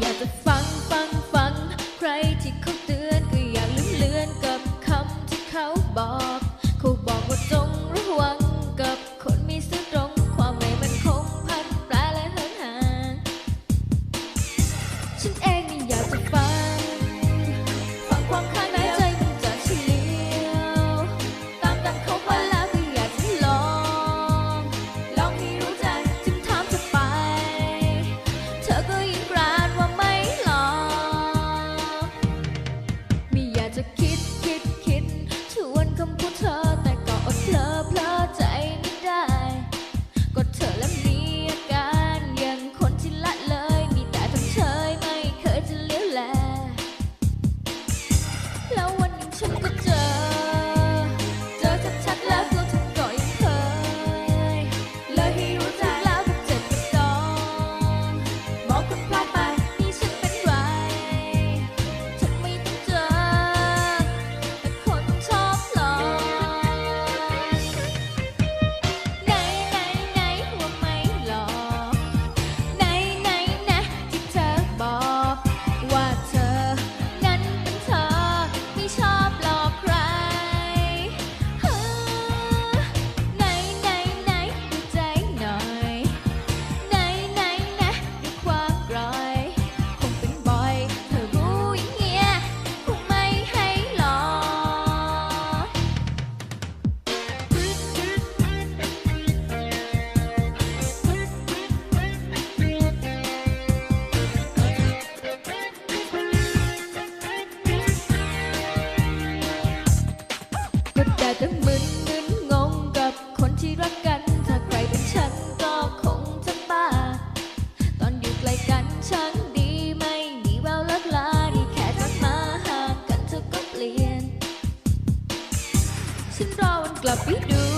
อยากจะฟังฟังฟัง ใครที่เขาเตือนก็อยากลืมเลือนกับคำที่เขาบอก แต่ถ้ามึนมึงงกับคนที่รักกัน ถ้าใครเป็นฉันก็คงจะบ้า ตอนอยู่ใกล้กันฉันดีไม่มีแววเลิกลาดีแค่ทักมาห่างกันเธอก็เปลี่ยน ฉันรอวันกลับไปดู